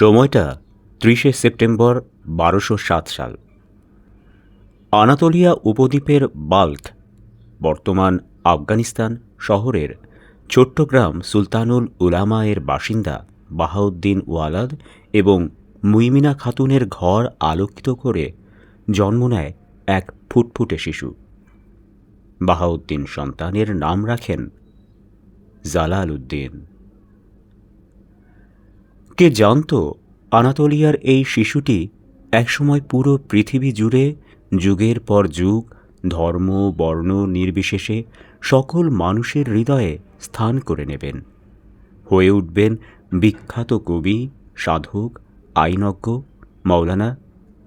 সময়টা ত্রিশে সেপ্টেম্বর বারোশো সাত সাল। আনাতোলিয়া উপদ্বীপের বাল্ক, বর্তমান আফগানিস্তান শহরের ছোট্ট গ্রাম সুলতানুল উলামা এর বাসিন্দা বাহাউদ্দিন ওয়ালাদ এবং মুইমিনা খাতুনের ঘর আলোকিত করে জন্ম নেয় এক ফুটফুটে শিশু। বাহাউদ্দিন সন্তানের নাম রাখেন জালাল উদ্দিন। কে জানত আনাতোলিয়ার এই শিশুটি একসময় পুরো পৃথিবী জুড়ে যুগের পর যুগ, ধর্ম, বর্ণ, নির্বিশেষে সকল মানুষের হৃদয়ে স্থান করে নেবেন। হয়ে উঠবেন বিখ্যাত কবি, সাধক, আইনজ্ঞ মৌলানা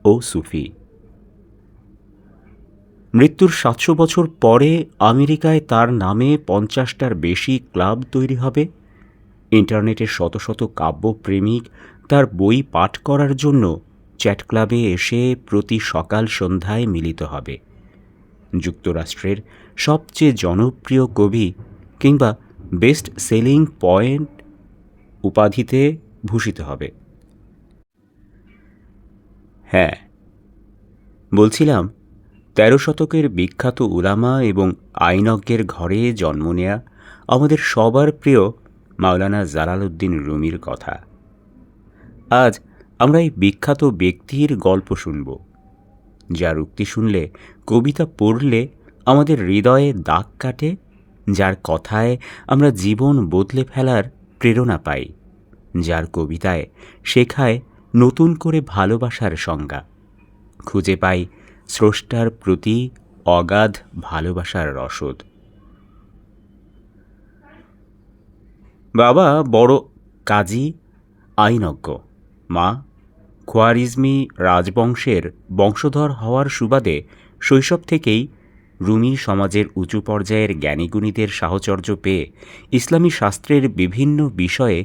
ও সুফি। মৃত্যুর সাতশো বছর পরে আমেরিকায় তার নামে পঞ্চাশটার বেশি ক্লাব তৈরি হবে। ইন্টারনেটে শত শত কাব্যপ্রেমিক তার বই পাঠ করার জন্য চ্যাট ক্লাবে এসে প্রতি সকাল সন্ধ্যায় মিলিত হবে। যুক্তরাষ্ট্রের সবচেয়ে জনপ্রিয় কবি কিংবা বেস্ট সেলিং পয়েন্ট উপাধিতে ভূষিত হবে। হ্যাঁ বলছিলাম, তেরো শতকের বিখ্যাত উলামা এবং আইনজ্ঞের ঘরে জন্ম নেয়া আমাদের সবার প্রিয় মাওলানা জালালউদ্দিন রুমির কথা। আজ আমরা এই বিখ্যাত ব্যক্তির গল্প শুনব। যার উক্তি শুনলে কবিতা পড়লে আমাদের হৃদয়ে দাগ কাটে, যার কথায় আমরা জীবন বদলে ফেলার প্রেরণা পাই, যার কবিতায় শেখায় নতুন করে ভালোবাসার সংজ্ঞা। খুঁজে পাই স্রষ্টার প্রতি অগাধ ভালোবাসার রসদ। বাবা বড় কাজী আইনজ্ঞ। মা খোয়ারিজমি রাজবংশের বংশধর হওয়ার সুবাদে শৈশব থেকেই রুমি সমাজের উঁচু পর্যায়ের জ্ঞানীগুণীদের সাহচর্য পেয়ে ইসলামী শাস্ত্রের বিভিন্ন বিষয়ে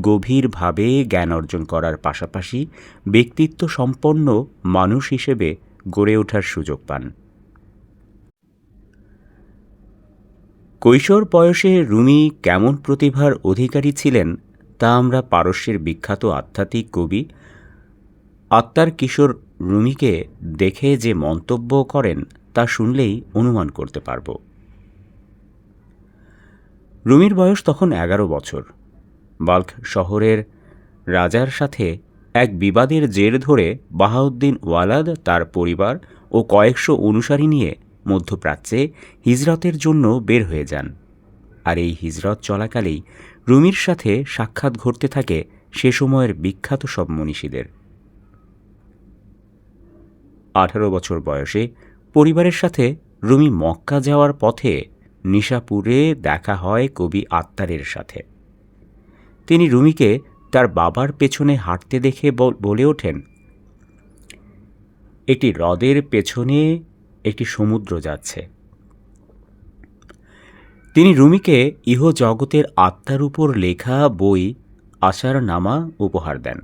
গভীরভাবে জ্ঞান অর্জন করার পাশাপাশি ব্যক্তিত্ব সম্পন্ন মানুষ হিসেবে গড়ে ওঠার সুযোগ পান। কৈশোর বয়সে রুমি কেমন প্রতিভার অধিকারী ছিলেন, তা আমরা পারস্যের বিখ্যাত আধ্যাত্মিক কবি আত্মার কিশোর রুমিকে দেখে যে মন্তব্য করেন, তা শুনলেই অনুমান করতে পারব। রুমির বয়স তখন এগারো বছর। বাল্ক শহরের রাজার সাথে এক বিবাদের জের ধরে বাহাউদ্দিন ওয়ালাদ, তার পরিবার ও কয়েকশো অনুসারী নিয়ে মধ্যপ্রাচ্যে হিজরতের জন্য বের হয়ে যান। আর এই হিজরত চলাকালেই রুমির সাথে সাক্ষাৎ ঘটতে থাকে সে সময়ের বিখ্যাত সব মনীষীদের। আঠারো বছর বয়সে পরিবারের সাথে রুমি মক্কা যাওয়ার পথে নিশাপুরে দেখা হয় কবি আত্মারের সাথে। তিনি রুমিকে তার বাবার পেছনে হাঁটতে দেখে বলে ওঠেন, একটি হ্রদের পেছনে একটি সমুদ্র যাচ্ছে। তিনি রুমিকে ইহ জগতের আত্মার উপর লেখা বই আশার নামা উপহার দেন,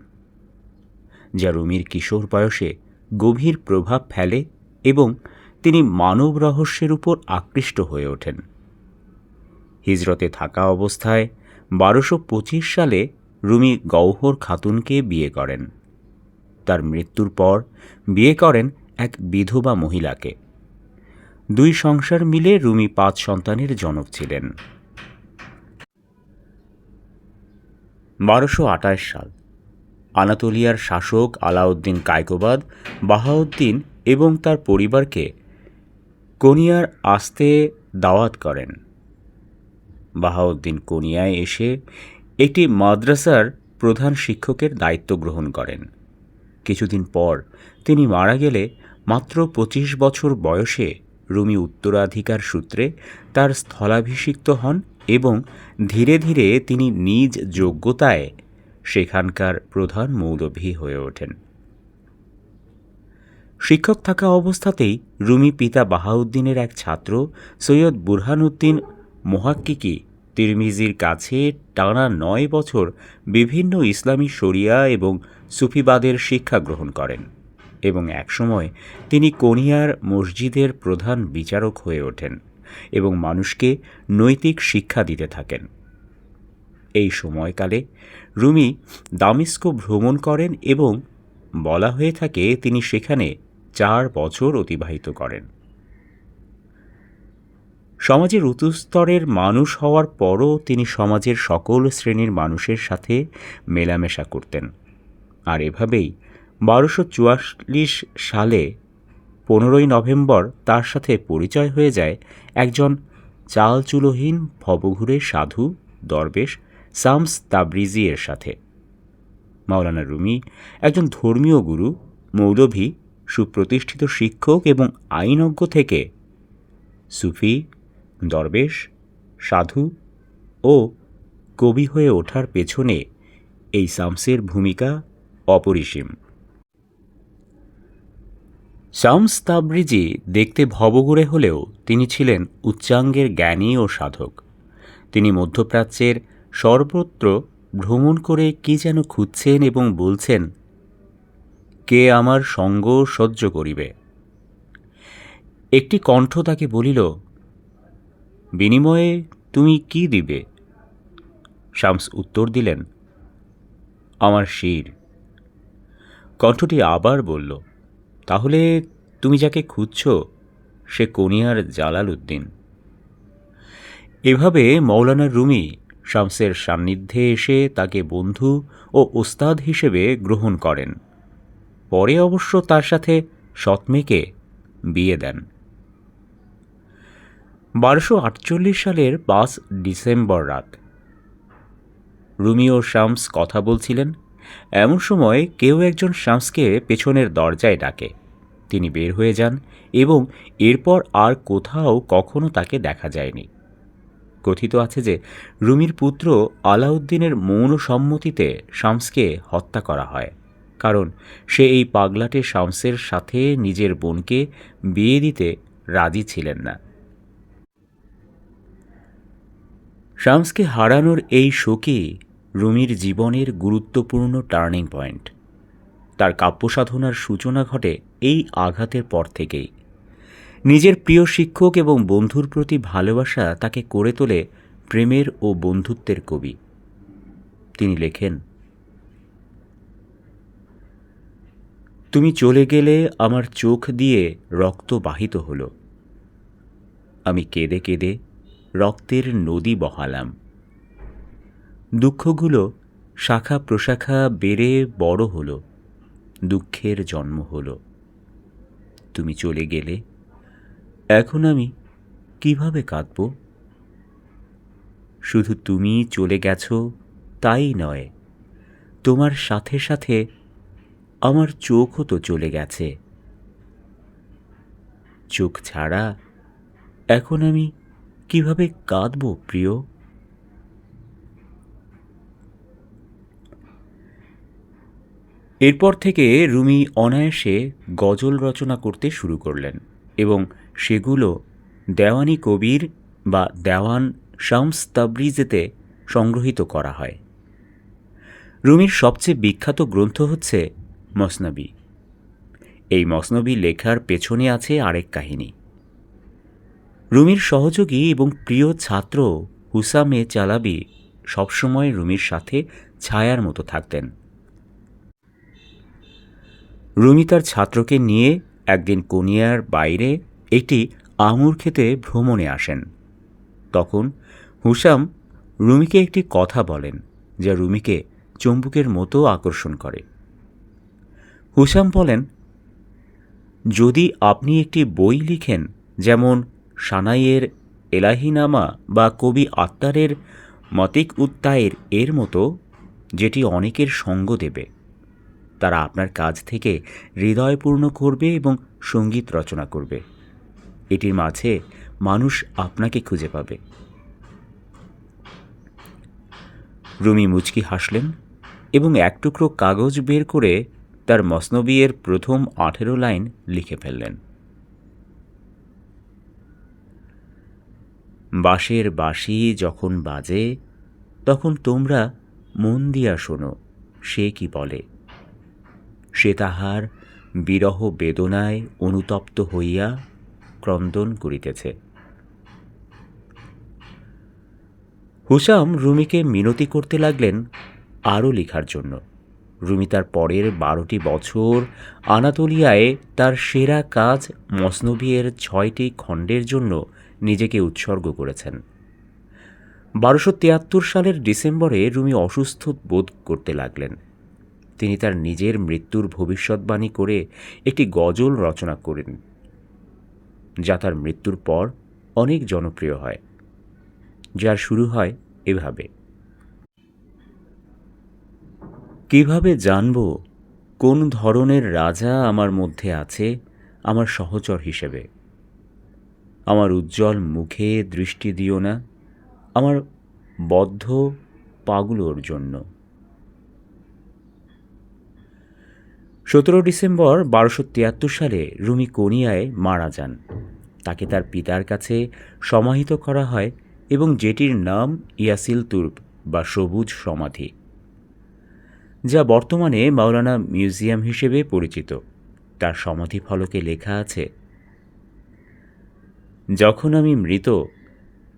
যা রুমির কিশোর বয়সে গভীর প্রভাব ফেলে এবং তিনি মানব রহস্যের উপর আকৃষ্ট হয়ে ওঠেন। হিজরতে থাকা অবস্থায় বারোশো পঁচিশ সালে রুমি গৌহর খাতুনকে বিয়ে করেন। তার মৃত্যুর পর বিয়ে করেন এক বিধবা মহিলাকে। দুই সংসার মিলে রুমি পাঁচ সন্তানের জনক ছিলেন। বারোশো আঠাশ সাল, আনাতোলিয়ার শাসক আলাউদ্দিন কায়কোবাদ বাহাউদ্দিন এবং তার পরিবারকে কোনিয়ার আসতে দাওয়াত করেন। বাহাউদ্দিন কোনিয়ায় এসে একটি মাদ্রাসার প্রধান শিক্ষকের দায়িত্ব গ্রহণ করেন। কিছুদিন পর তিনি মারা গেলে মাত্র পঁচিশ বছর বয়সে রুমি উত্তরাধিকার সূত্রে তার স্থলাভিষিক্ত হন এবং ধীরে ধীরে তিনি নিজ যোগ্যতায় সেখানকার প্রধান মৌলভী হয়ে ওঠেন। শিক্ষক থাকা অবস্থাতেই রুমি পিতা বাহাউদ্দিনের এক ছাত্র সৈয়দ বুরহানুদ্দিন মোহাক্কিকি তিরমিজির কাছে টানা নয় বছর বিভিন্ন ইসলামী শরিয়া এবং সুফিবাদের শিক্ষা গ্রহণ করেন। এবং একসময় তিনি কোনিয়ার মসজিদের প্রধান বিচারক হয়ে ওঠেন এবং মানুষকে নৈতিক শিক্ষা দিতে থাকেন। এই সময়কালে রুমি দামিস্ক ভ্রমণ করেন এবং বলা হয়ে থাকে তিনি সেখানে চার বছর অতিবাহিত করেন। সমাজের উচ্চস্তরের মানুষ হওয়ার পরও তিনি সমাজের সকল শ্রেণির মানুষের সাথে মেলামেশা করতেন। আর এভাবেই বারোশো চুয়াল্লিশ সালে পনেরোই নভেম্বর তার সাথে পরিচয় হয়ে যায় একজন চালচুলোহীন ভবঘুরে সাধু দরবেশ সামস তাবরিজি এর সাথে। মাওলানা রুমি একজন ধর্মীয় গুরু, মৌলভী, সুপ্রতিষ্ঠিত শিক্ষক এবং আইনজ্ঞ থেকে সুফি, দরবেশ, সাধু ও কবি হয়ে ওঠার পেছনে এই সামসের ভূমিকা অপরিসীম। শামস তাবরিজি দেখতে ভবঘুরে হলেও তিনি ছিলেন উচ্চাঙ্গের জ্ঞানী ও সাধক। তিনি মধ্যপ্রাচ্যের সর্বত্র ভ্রমণ করে কি যেন খুঁজছেন এবং বলছেন, কে আমার সঙ্গ সহ্য করিবে? একটি কণ্ঠ তাকে বলিল, বিনিময়ে তুমি কি দিবে? শামস উত্তর দিলেন, আমার শির। কণ্ঠটি আবার বলল তাহলে তুমি যাকে খুঁজছ, সে কোনিয়ার জালাল উদ্দিন এভাবে মৌলানা রুমি শামসের সান্নিধ্যে এসে তাকে বন্ধু ও ওস্তাদ হিসেবে গ্রহণ করেন। পরে অবশ্য তার সাথে সৎমেকে বিয়ে দেন। বারোশো আটচল্লিশ সালের পাঁচ ডিসেম্বর রাত। রুমি ও শামস কথা বলছিলেন। এমন সময় কেউ একজন শামসকে পেছনের দরজায় ডাকে। তিনি বের হয়ে যান এবং এরপর আর কোথাও কখনো তাকে দেখা যায়নি। কথিত আছে যে রুমির পুত্র আলাউদ্দিনের মৌন সম্মতিতে শামসকে হত্যা করা হয়, কারণ সে এই পাগলাটে শামসের সাথে নিজের বোনকে বিয়ে দিতে রাজি ছিলেন না। শামসকে হারানোর এই শোকই রুমির জীবনের গুরুত্বপূর্ণ টার্নিং পয়েন্ট। তার কাব্যসাধনার সূচনা ঘটে এই আঘাতের পর থেকেই। নিজের প্রিয় শিক্ষক এবং বন্ধুর প্রতি ভালোবাসা তাকে করে তোলে প্রেমের ও বন্ধুত্বের কবি। তিনি লেখেন, তুমি চলে গেলে আমার চোখ দিয়ে রক্ত বাহিত হলো। আমি কেঁদে কেঁদে রক্তের নদী বহালাম। দুঃখগুলো শাখা প্রশাখা বেড়ে বড় হলো, দুঃখের জন্ম হলো। তুমি চলে গেলে, এখন আমি কীভাবে কাঁদব? শুধু তুমি চলে গেছো তাই নয়, তোমার সাথে সাথে আমার চোখও তো চলে গেছে। চোখ ছাড়া এখন আমি কীভাবে কাঁদব প্রিয়? এরপর থেকে রুমি অনায়াসে গজল রচনা করতে শুরু করলেন এবং সেগুলো দেওয়ানি কবির বা দেওয়ান শামস তাবরিজেতে সংগ্রহীত করা হয়। রুমির সবচেয়ে বিখ্যাত গ্রন্থ হচ্ছে মসনবী। এই মসনবী লেখার পেছনে আছে আরেক কাহিনী। রুমির সহযোগী এবং প্রিয় ছাত্র হুসামে চালাবি সবসময় রুমির সাথে ছায়ার মতো থাকতেন। রুমি তার ছাত্রকে নিয়ে একদিন কোনিয়ার বাইরে একটি আঙুর খেতে ভ্রমণে আসেন। তখন হুসাম রুমিকে একটি কথা বলেন, যা রুমিকে চম্বুকের মতো আকর্ষণ করে। হুসাম বলেন, যদি আপনি একটি বই লিখেন, যেমন সানাইয়ের এলাহিনামা বা কবি আত্মারের মতিক উত্তায়ের এর মতো, যেটি অনেকের সঙ্গ দেবে। তারা আপনার কাজ থেকে হৃদয়পূর্ণ করবে এবং সংগীত রচনা করবে। এটির মাঝে মানুষ আপনাকে খুঁজে পাবে। রুমি মুচকি হাসলেন এবং এক টুকরো কাগজ বের করে তার মসনবিয়ের প্রথম আঠেরো লাইন লিখে ফেললেন। বাঁশের বাঁশি যখন বাজে, তখন তোমরা মন দিয়া শোনো, সে কি বলে? সে তাহার বিরহ বেদনায় অনুতপ্ত হইয়া ক্রন্দন করিতেছে। হুসাম রুমিকে মিনতি করতে লাগলেন আরও লেখার জন্য। রুমি তার পরের বারোটি বছর আনাতোলিয়ায় তার সেরা কাজ মসনবিয়ের ছয়টি খণ্ডের জন্য নিজেকে উৎসর্গ করেছেন। বারোশো তিয়াত্তর সালের ডিসেম্বরে রুমি অসুস্থ বোধ করতে লাগলেন। তিনি তার নিজের মৃত্যুর ভবিষ্যৎবাণী করে একটি গজল রচনা করেন, যা তার মৃত্যুর পর অনেক জনপ্রিয় হয়, যার শুরু হয় এভাবে। কীভাবে জানব কোন ধরনের রাজা আমার মধ্যে আছে আমার সহচর হিসেবে? আমার উজ্জ্বল মুখে দৃষ্টি দিও না, আমার বদ্ধ পাগুলোর জন্য। সতেরো ডিসেম্বর বারোশো তিয়াত্তর সালে রুমি কোনিয়ায় মারা যান। তাকে তার পিতার কাছে সমাহিত করা হয় এবং যেটির নাম ইয়াসিল তুর্ব বা সবুজ সমাধি, যা বর্তমানে মাওলানা মিউজিয়াম হিসেবে পরিচিত। তার সমাধি ফলকে লেখা আছে, যখন আমি মৃত,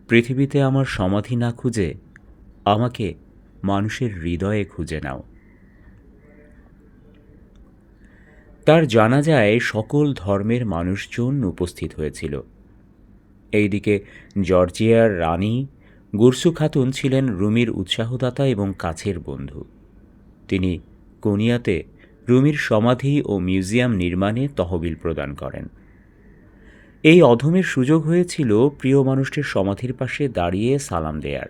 পৃথিবীতে আমার সমাধি না খুঁজে আমাকে মানুষের হৃদয়ে খুঁজে নাও। তার জানাজায় সকল ধর্মের মানুষজন উপস্থিত হয়েছিল। এইদিকে জর্জিয়ার রানী গুরসু খাতুন ছিলেন রুমির উৎসাহদাতা এবং কাছের বন্ধু। তিনি কোনিয়াতে রুমির সমাধি ও মিউজিয়াম নির্মাণে তহবিল প্রদান করেন। এই অধমের সুযোগ হয়েছিল প্রিয় মানুষটির সমাধির পাশে দাঁড়িয়ে সালাম দেয়ার।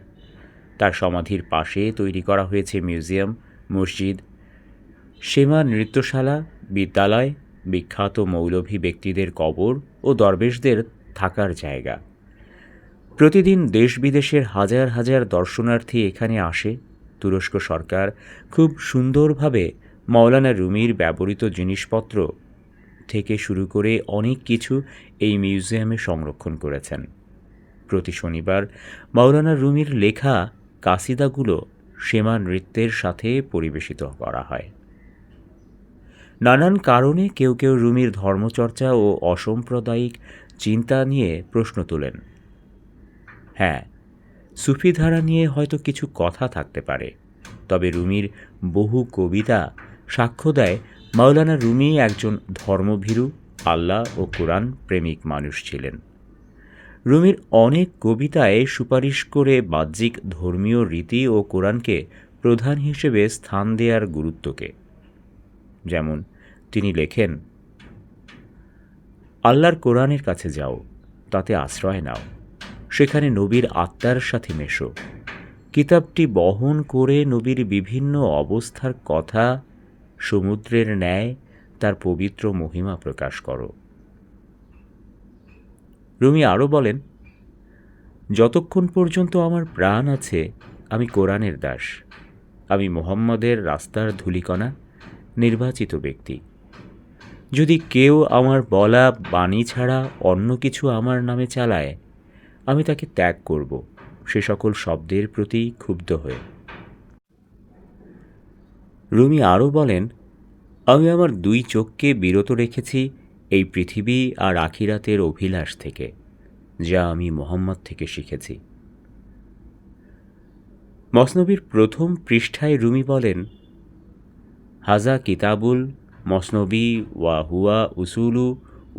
তার সমাধির পাশে তৈরি করা হয়েছে মিউজিয়াম, মসজিদ, সেমা নৃত্যশালা বিদ্যালয়, বিখ্যাত মৌলভী ব্যক্তিদের কবর ও দরবেশদের থাকার জায়গা। প্রতিদিন দেশ বিদেশের হাজার হাজার দর্শনার্থী এখানে আসে। তুরস্ক সরকার খুব সুন্দরভাবে মৌলানা রুমির ব্যবহৃত জিনিসপত্র থেকে শুরু করে অনেক কিছু এই মিউজিয়ামে সংরক্ষণ করেছেন। প্রতি শনিবার মৌলানা রুমির লেখা কাসিদাগুলো সেমা নৃত্যের সাথে পরিবেশিত করা হয়। নানান কারণে কেউ কেউ রুমির ধর্মচর্চা ও অসাম্প্রদায়িক চিন্তা নিয়ে প্রশ্ন তোলেন। হ্যাঁ সুফি ধারা নিয়ে হয়তো কিছু কথা থাকতে পারে, তবে রুমির বহু কবিতা সাক্ষ্য দেয় মাওলানা রুমি একজন ধর্মভীরু, আল্লাহ ও কোরআন প্রেমিক মানুষ ছিলেন। রুমির অনেক কবিতায় সুপারিশ করে বাহ্যিক ধর্মীয় রীতি ও কোরআনকে প্রধান হিসেবে স্থান দেওয়ার গুরুত্বকে, যেমন তিনি লেখেন, আল্লাহর কোরআনের কাছে যাও, তাতে আশ্রয় নাও। সেখানে নবীর আত্মার সাথে মেশো। কিতাবটি বহন করে নবীর বিভিন্ন অবস্থার কথা, সমুদ্রের ন্যায়, তার পবিত্র মহিমা প্রকাশ করো। রুমি আরও বলেন, যতক্ষণ পর্যন্ত আমার প্রাণ আছে, আমি কোরআনের দাস। আমি মোহাম্মদের রাস্তার ধুলিকণা, নির্বাচিত ব্যক্তি। যদি কেউ আমার বলা বাণী ছাড়া অন্য কিছু আমার নামে চালায়, আমি তাকে ত্যাগ করব, সে সকল শব্দের প্রতি ক্ষুব্ধ হয়ে। রুমি আরও বলেন, আমি আমার দুই চোখকে বিরত রেখেছি এই পৃথিবী আর আখিরাতের অভিলাষ থেকে, যা আমি মোহাম্মদ থেকে শিখেছি। মসনবীর প্রথম পৃষ্ঠায় রুমি বলেন, হাজা কিতাবুল মসনবী ওয়া হুয়া উসুলু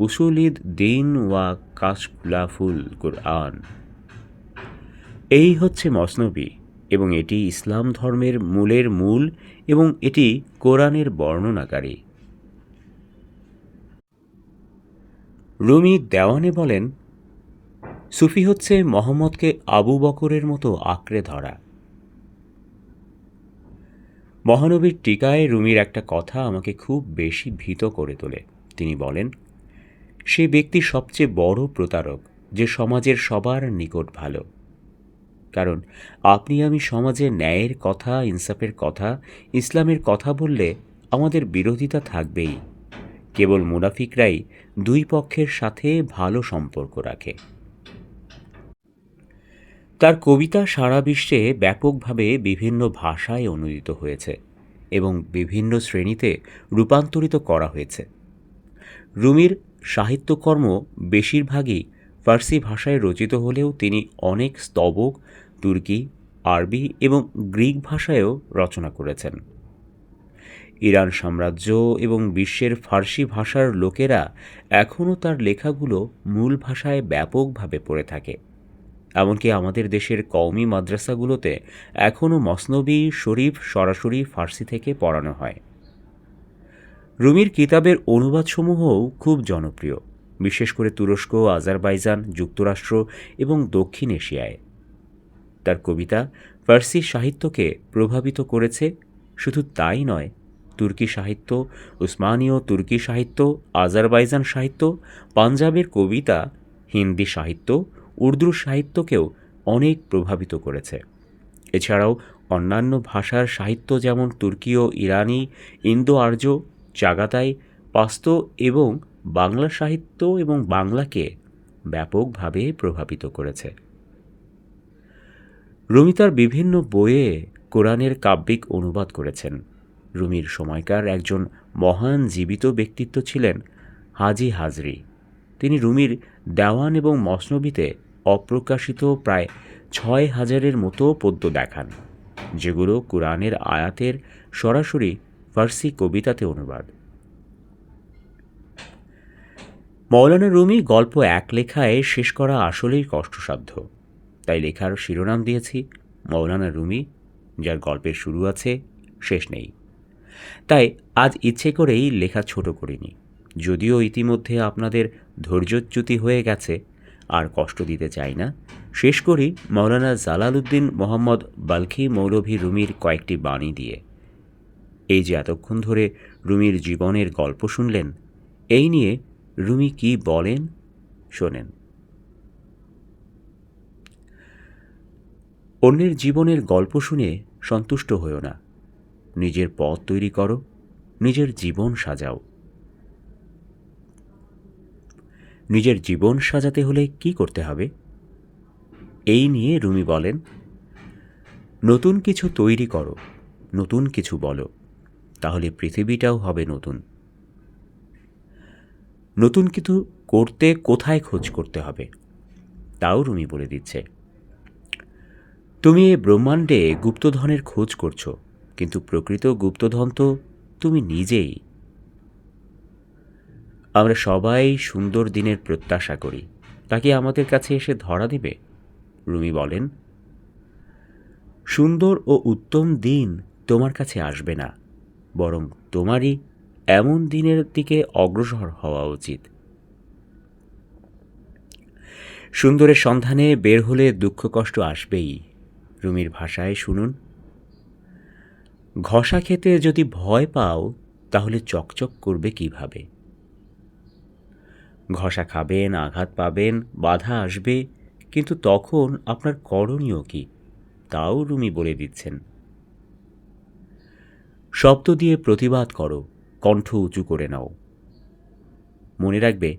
উসুলিদ দিন ওয়া কাশকুলাফুল কুরআন। এই হচ্ছে মসনবী এবং এটি ইসলাম ধর্মের মূলের মূল এবং এটি কোরআনের বর্ণনাকারী। রুমি দেওয়ানে বলেন, সুফি হচ্ছে মোহাম্মদকে আবু বকরের মতো আঁকড়ে ধরা। মহানবীর টিকায় রুমির একটা কথা আমাকে খুব বেশি ভীত করে তোলে। তিনি বলেন, সে ব্যক্তি সবচেয়ে বড় প্রতারক, যে সমাজের সবার নিকট ভালো। কারণ আপনি আমি সমাজে ন্যায়ের কথা, ইনসাফের কথা, ইসলামের কথা বললে আমাদের বিরোধিতা থাকবেই। কেবল মুনাফিকরাই দুই পক্ষের সাথে ভালো সম্পর্ক রাখে। তার কবিতা সারা বিশ্বে ব্যাপকভাবে বিভিন্ন ভাষায় অনুদিত হয়েছে এবং বিভিন্ন শ্রেণীতে রূপান্তরিত করা হয়েছে। রুমির সাহিত্যকর্ম বেশিরভাগই ফার্সি ভাষায় রচিত হলেও তিনি অনেক স্তবক, তুর্কি, আরবি এবং গ্রিক ভাষায়ও রচনা করেছেন। ইরান সাম্রাজ্য এবং বিশ্বের ফার্সি ভাষার লোকেরা এখনও তার লেখাগুলো মূল ভাষায় ব্যাপকভাবে পড়ে থাকে। এমনকি আমাদের দেশের কওমি মাদ্রাসাগুলোতে এখনও মসনবি শরীফ সরাসরি ফার্সি থেকে পড়ানো হয়। রুমির কিতাবের অনুবাদসমূহও খুব জনপ্রিয়, বিশেষ করে তুরস্ক, আজারবাইজান, যুক্তরাষ্ট্র এবং দক্ষিণ এশিয়ায়। তার কবিতা ফার্সি সাহিত্যকে প্রভাবিত করেছে, শুধু তাই নয়, তুর্কি সাহিত্য, উসমানীয় তুর্কি সাহিত্য, আজারবাইজান সাহিত্য, পাঞ্জাবের কবিতা, হিন্দি সাহিত্য উর্দু সাহিত্যকেও অনেক প্রভাবিত করেছে। এছাড়াও অন্যান্য ভাষার সাহিত্য যেমন তুর্কীয়, ইরানি ইন্দো আর্য চাগাতাই পাস্ত এবং বাংলা সাহিত্য এবং বাংলাকে ব্যাপকভাবে প্রভাবিত করেছে। রুমি তার বিভিন্ন বইয়ে কোরআনের কাব্যিক অনুবাদ করেছেন। রুমির সময়কার একজন মহান জীবিত ব্যক্তিত্ব ছিলেন হাজি হাজরি। তিনি রুমির দেওয়ান এবং মসনবিতে অপ্রকাশিত প্রায় ছয় হাজারের মতো পদ্য দেখান, যেগুলো কোরআনের আয়াতের সরাসরি ফার্সি কবিতাতে অনুবাদ। মৌলানা রুমি গল্প এক লেখায় শেষ করা আসলেই কষ্টসাধ্য। তাই লেখার শিরোনাম দিয়েছি, মৌলানা রুমি, যার গল্পের শুরু আছে, শেষ নেই। তাই আজ ইচ্ছে করেই লেখা ছোট করিনি, যদিও ইতিমধ্যে আপনাদের ধৈর্যচ্যুতি হয়ে গেছে। আর কষ্ট দিতে চাই না। শেষ করি মৌলানা জালালউদ্দিন মোহাম্মদ বালখি মৌলভী রুমির কয়েকটি বাণী দিয়ে। এই যে এতক্ষণ ধরে রুমির জীবনের গল্প শুনলেন, এই নিয়ে রুমি কি বলেন, শোনেন। অন্যের জীবনের গল্প শুনে সন্তুষ্ট হও না। নিজের পথ তৈরি করো, নিজের জীবন সাজাও। নিজের জীবন সাজাতে হলে কি করতে হবে? এই নিয়ে রুমি বলেন, নতুন কিছু তৈরি করো, নতুন কিছু বলো, তাহলে পৃথিবীটাও হবে নতুন। নতুন কিছু করতে কোথায় খোঁজ করতে হবে? তাও রুমি বলে দিচ্ছে, তুমি এ ব্রহ্মাণ্ডে গুপ্তধনের খোঁজ করছ, কিন্তু প্রকৃত গুপ্তধন তো তুমি নিজেই। আমরা সবাই সুন্দর দিনের প্রত্যাশা করি। তাকে আমাদের কাছে এসে ধরা দেবে? রুমি বলেন, সুন্দর ও উত্তম দিন তোমার কাছে আসবে না, বরং তোমারই এমন দিনের দিকে অগ্রসর হওয়া উচিত। সুন্দরের সন্ধানে বের হলে দুঃখ কষ্ট আসবেই, রুমির ভাষায় শুনুন। ঘষা খেতে যদি ভয় পাও, তাহলে চকচক করবে কীভাবে? ঘষা খাবেন, আঘাত পাবেন, বাধা আসবে, কিন্তু তখন আপনার করণীয় কি, তাও রুমি বলে দিচ্ছেন। শব্দ দিয়ে প্রতিবাদ করো, কণ্ঠ উঁচু করে নাও। মনে রাখবে,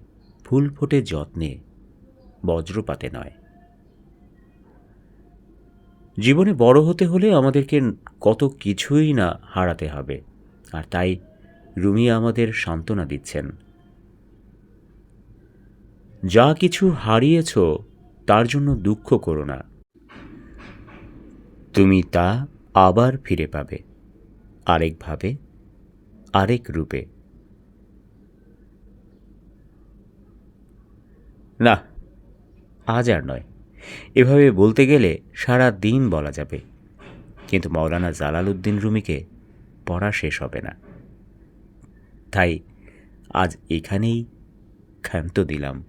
ফুল ফোটে যত্নে, বজ্রপাতে নয়। জীবনে বড় হতে হলে আমাদেরকে কত কিছুই না হারাতে হবে, আর তাই রুমি আমাদের সান্ত্বনা দিচ্ছেন। যা কিছু হারিয়েছ, তার জন্য দুঃখ করো না। তুমি তা আবার ফিরে পাবে আরেকভাবে আরেক রূপে। না, আজ আর নয়। এভাবে বলতে গেলে সারা দিন বলা যাবে। কিন্তু মৌলানা জালাল উদ্দিন রুমিকে পড়া শেষ হবে না। তাই আজ এখানেই ক্ষান্ত দিলাম।